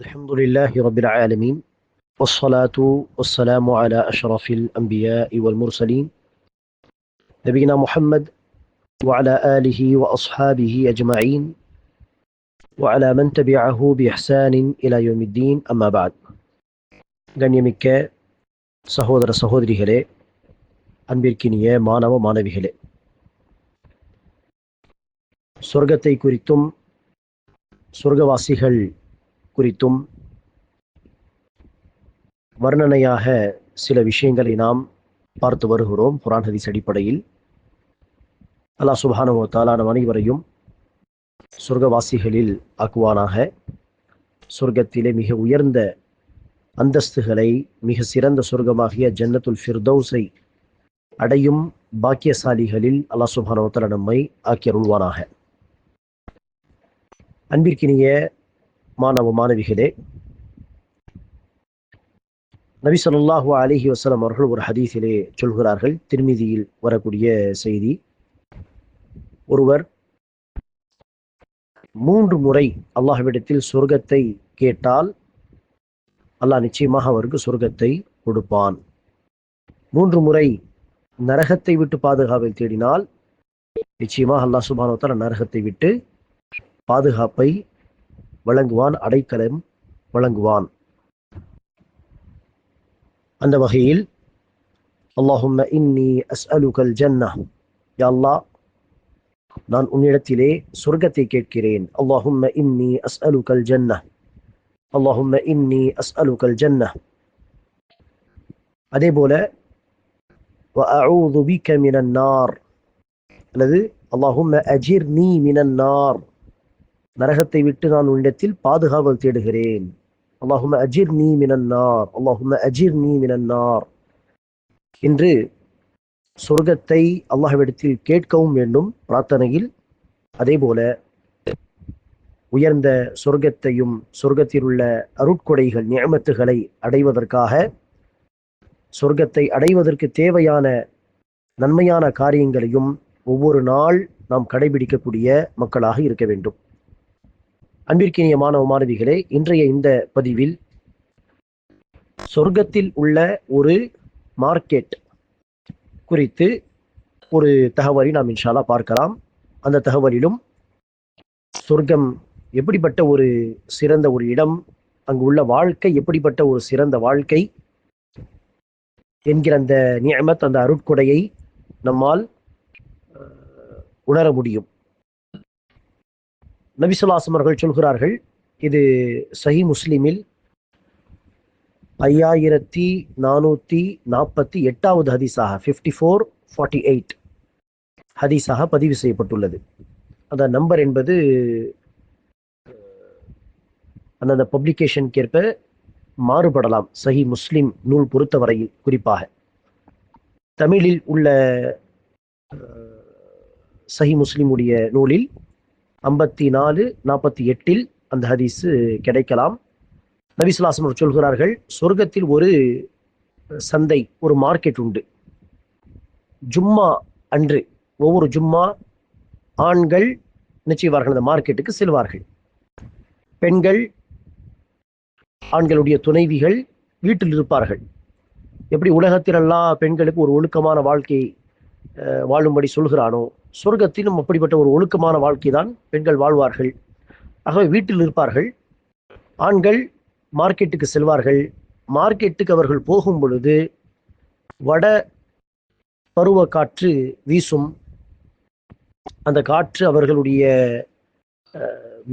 الحمد لله رب العالمين والصلاة والسلام على أشرف الأنبياء والمرسلين نبينا محمد وعلى آله وأصحابه أجمعين وعلى من تبعه بإحسان إلى يوم الدين أما بعد கண்ணியமிக்க சகோதர சகோதரிகளே அன்பிற்கினிய மாணவ மாணவிகளே சொர்க்கத்தை குறித்தும் சொர்க்கவாசிகள் குறித்தும் வர்ணனையாக சில விஷயங்களை நாம் பார்த்து வருகிறோம் குரான் ஹதீஸ் அடிப்படையில். அல்லாஹ் சுபானுவோ தாலான அனைவரையும் சொர்க்கவாசிகளில் ஆக்குவானாக. சொர்க்கத்திலே மிக உயர்ந்த அந்தஸ்துகளை மிக சிறந்த சொர்க்கமாகிய ஜன்னத்துல் ஃபிர்தௌஸை அடையும் பாக்கியசாலிகளில் அல்லாஹ் சுபானு நம்மை ஆக்கியருள்வானாக. அன்பிற்கினிய மாணவ மாணவிகளே. நபி சொல்லாஹு அலிஹி வசலம் அவர்கள் ஒரு ஹதீஸிலே சொல்கிறார்கள். திருமிதியில் வரக்கூடிய செய்தி ஒருவர் மூன்று முறை அல்லாஹ்விடத்தில் சொர்க்கத்தை கேட்டால் அல்லாஹ் நிச்சயமாக அவருக்கு சொர்க்கத்தை கொடுப்பான். மூன்று முறை நரகத்தை விட்டு பாதுகாப்பை தேடினால் நிச்சயமாக அல்லாஹ் சுபானோத்தால நரகத்தை விட்டு பாதுகாப்பை வழங்குவான் அடைக்கலம் வழங்குவான். அந்த வகையில் அல்லாஹும் அலுகல் ஜன்னா நான் உன்னிடத்திலே சொர்க்கத்தை கேட்கிறேன். அல்லாஹும் இன்னி அஸ் அலுகல் ஜன்ன அல்லாஹும் இன்னி அஸ் அலுகல் ஜன்ன அதே போல நார். அல்லது அல்லாஹும் அஜிர் நீ மினன் நரகத்தை விட்டு நான் உன்னிடத்தில் பாதுகாவல் தேடுகிறேன். அல்லாஹும அஜிர் நீ மினன்னார் அல்லாஹும அஜிர் நீ மினன்னார் என்று சொர்க்கத்தை அல்லாஹ்விடத்தில் கேட்கவும் வேண்டும். பிரார்த்தனையில் அதே போல உயர்ந்த சொர்க்கத்தையும் சொர்க்கத்தில் உள்ள அருட்கொடைகள் நியமத்துகளை அடைவதற்காக சொர்க்கத்தை அடைவதற்கு தேவையான நன்மையான காரியங்களையும் ஒவ்வொரு நாள் நாம் கடைபிடிக்கக்கூடிய மக்களாக இருக்க வேண்டும். அன்பிற்கினிய மாணவ மாணவிகளே இன்றைய இந்த பதிவில் சொர்க்கத்தில் உள்ள ஒரு மார்க்கெட் குறித்து ஒரு தகவலை நாம் இன்ஷாலா பார்க்கலாம். அந்த தகவலிலும் சொர்க்கம் எப்படிப்பட்ட ஒரு சிறந்த ஒரு இடம் அங்கு உள்ள வாழ்க்கை எப்படிப்பட்ட ஒரு சிறந்த வாழ்க்கை என்கிற அந்த நியமத் அந்த அருட்கொடையை நம்மால் உணர முடியும். நபிசுல்லாசம் அவர்கள் சொல்கிறார்கள் இது சஹி முஸ்லிமில் ஐயாயிரத்தி நானூற்றி நாற்பத்தி எட்டாவது ஹதீஸாக ஃபிஃப்டி ஃபோர் ஃபார்ட்டி எயிட் ஹதீஸாக பதிவு செய்யப்பட்டுள்ளது. அந்த நம்பர் என்பது அந்தந்த பப்ளிகேஷனுக்கேற்ப மாறுபடலாம் சஹி முஸ்லிம் நூல் பொறுத்தவரையில் குறிப்பாக. தமிழில் உள்ள சஹி முஸ்லிமுடைய நூலில் ஐம்பத்தி நாலு நாற்பத்தி எட்டில் அந்த ஹதீஸு கிடைக்கலாம். நபிசுலாசம் சொல்கிறார்கள் சொர்க்கத்தில் ஒரு சந்தை ஒரு மார்க்கெட் உண்டு. ஜும்மா அன்று ஒவ்வொரு ஜும்மா ஆண்கள் நிச்சயவார்கள் அந்த மார்க்கெட்டுக்கு செல்வார்கள். பெண்கள் ஆண்களுடைய துணைவிகள் வீட்டில் இருப்பார்கள். எப்படி உலகத்திலெல்லாம் பெண்களுக்கு ஒரு ஒழுக்கமான வாழ்க்கை வாழும்படி சொல்கிறானோ சொர்க்கத்திலும் அப்படிப்பட்ட ஒரு ஒழுக்கமான வாழ்க்கை தான் பெண்கள் வாழ்வார்கள். ஆகவே வீட்டில் இருப்பார்கள். ஆண்கள் மார்க்கெட்டுக்கு செல்வார்கள். மார்க்கெட்டுக்கு அவர்கள் போகும் பொழுது வட பருவ காற்று வீசும். அந்த காற்று அவர்களுடைய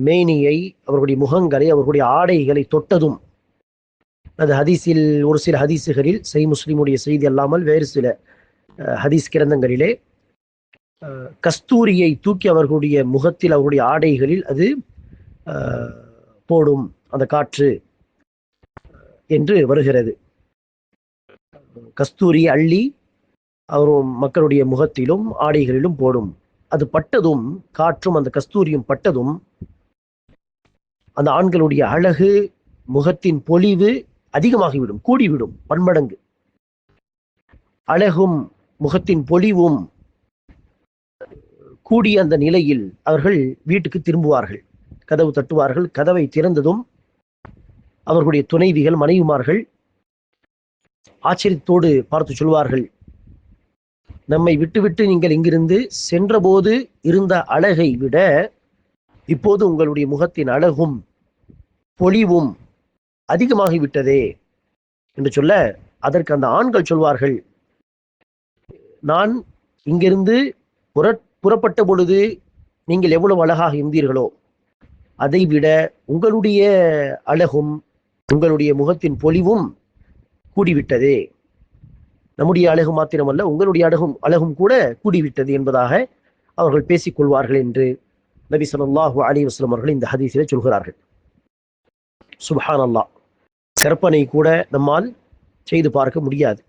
மேனியை அவர்களுடைய முகங்களை அவர்களுடைய ஆடைகளை தொட்டதும். அது ஹதீஸில் ஒரு சில ஹதீஸுகளில் செய் முஸ்லிமுடைய செய்தி அல்லாமல் வேறு சில. ஹதீஸ் கிரந்தங்களிலே கஸ்தூரியை தூக்கி அவர்களுடைய முகத்தில் அவர்களுடைய ஆடைகளில் அது போடும் அந்த காற்று என்று வருகிறது. கஸ்தூரி அள்ளி அவர் மக்களுடைய முகத்திலும் ஆடைகளிலும் போடும். அது பட்டதும் காற்றும் அந்த கஸ்தூரியும் பட்டதும் அந்த ஆண்களுடைய அழகு முகத்தின் பொலிவு அதிகமாகிவிடும் கூடிவிடும் பன்மடங்கு. அழகும் முகத்தின் பொலிவும் கூடிய அந்த நிலையில் அவர்கள் வீட்டுக்கு திரும்புவார்கள். கதவு தட்டுவார்கள். கதவை திறந்ததும் அவர்களுடைய துணைவிகள் மனைவிமார்கள் ஆச்சரியத்தோடு பார்த்து சொல்வார்கள் நம்மை விட்டுவிட்டு நீங்கள் இங்கிருந்து சென்றபோது இருந்த அழகை விட இப்போது உங்களுடைய முகத்தின் அழகும் பொலிவும் அதிகமாகிவிட்டதே என்று சொல்ல அதற்கு அந்த ஆண்கள் சொல்வார்கள் நான் இங்கிருந்து புற புறப்பட்ட பொழுது நீங்கள் எவ்வளவு அழகாக இருந்தீர்களோ அதைவிட உங்களுடைய அழகும் உங்களுடைய முகத்தின் பொலிவும் கூடிவிட்டதே. நம்முடைய அழகு மாத்திரமல்ல உங்களுடைய அழகும் அழகும் கூட கூடிவிட்டது என்பதாக அவர்கள் பேசிக் கொள்வார்கள் என்று நபி சொல்லாஹு அலி வஸ்லம் அவர்கள் இந்த ஹதீஸிலே சொல்கிறார்கள். சுபஹான் அல்லா கற்பனை கூட நம்மால் செய்து பார்க்க முடியாது.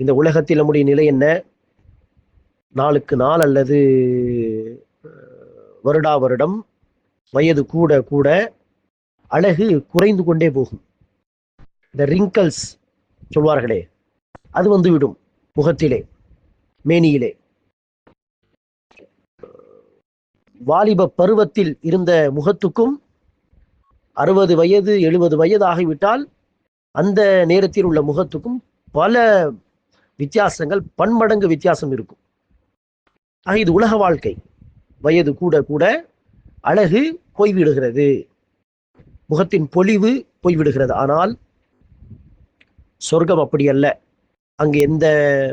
இந்த உலகத்தில் நம்முடைய நிலை என்ன? நாளுக்கு நாள் அல்லது வருடா வருடம் வயது கூட கூட அழகு குறைந்து கொண்டே போகும். இந்த ரிங்கல்ஸ் சொல்வார்களே அது வந்துவிடும் முகத்திலே மேனியிலே. வாலிப பருவத்தில் இருந்த முகத்துக்கும் அறுபது வயது எழுபது வயது ஆகிவிட்டால் அந்த நேரத்தில் உள்ள முகத்துக்கும் பல வித்தியாசங்கள் பன்மடங்கு வித்தியாசம் இருக்கும். ஆக இது உலக வாழ்க்கை. வயது கூட கூட அழகு போய்விடுகிறது. முகத்தின் பொலிவு போய்விடுகிறது. ஆனால் சொர்க்கம் அப்படி அல்ல. அங்கு எந்த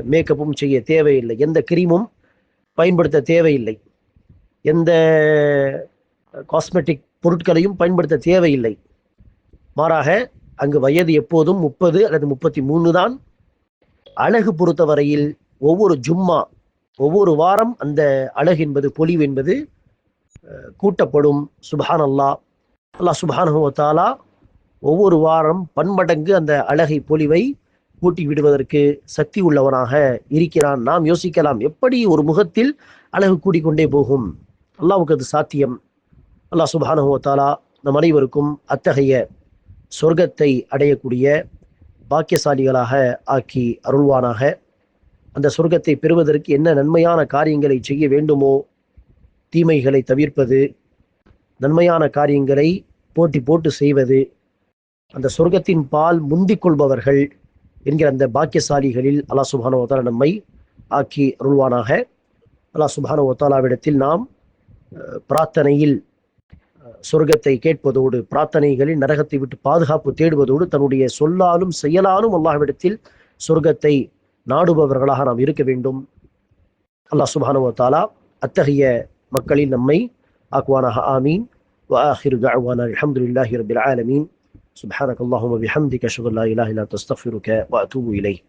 மேக்கப்பும் செய்ய தேவையில்லை. எந்த கிரீமும் பயன்படுத்த தேவையில்லை. எந்த காஸ்மெட்டிக் பொருட்களையும் பயன்படுத்த தேவையில்லை. மாறாக அங்கு வயது எப்போதும் முப்பது அல்லது முப்பத்தி மூணு தான் அழகு பொறுத்தவரையில் ஒவ்வொரு ஜும்மா ஒவ்வொரு வாரம் அந்த அழகு என்பது பொலிவு என்பது கூட்டப்படும். சுபான் அல்லா அல்லா சுபானுவத்தாலா ஒவ்வொரு வாரம் பன்மடங்கு அந்த அழகை பொலிவை கூட்டி விடுவதற்கு சக்தி உள்ளவனாக இருக்கிறான். நாம் யோசிக்கலாம் எப்படி ஒரு முகத்தில் அழகு கூடிக்கொண்டே போகும்? அல்லாவுக்கு அது சாத்தியம். அல்லாஹ் சுபானுவத்தாலா நம் அனைவருக்கும் அத்தகைய சொர்க்கத்தை அடையக்கூடிய பாக்கியசாலிகளாக ஆக்கி அருள்வானாக. அந்த சொர்க்கத்தை பெறுவதற்கு என்ன நன்மையான காரியங்களை செய்ய வேண்டுமோ தீமைகளை தவிர்ப்பது நன்மையான காரியங்களை போட்டி போட்டு செய்வது அந்த சொர்க்கத்தின் பால் முந்திக் கொள்பவர்கள் என்கிற அந்த பாக்கியசாலிகளில் அலா சுபானுவத்தாலா நம்மை ஆக்கி அருள்வானாக. அலா சுபானுவத்தாலாவிடத்தில் நாம் பிரார்த்தனையில் சொர்க்கத்தை கேட்பதோடு பிரார்த்தனைகளில் நரகத்தை விட்டு பாதுகாப்பு தேடுவதோடு தன்னுடைய சொல்லாலும் செயலாலும் அல்லாஹ்விடத்தில் சொர்க்கத்தை நாடுபவர்களாக நாம் இருக்க வேண்டும் அல்லாஹ் சுப்ஹானஹு வ தஆலா அத்தகைய மக்களில் நம்மை ஆக்குவானாக ஆமீன் وآخر دعوانا الحمد لله رب العالمين سبحانك اللهم وبحمدك أشهد أن لا إله إلا أنت أستغفرك وأتوب إليك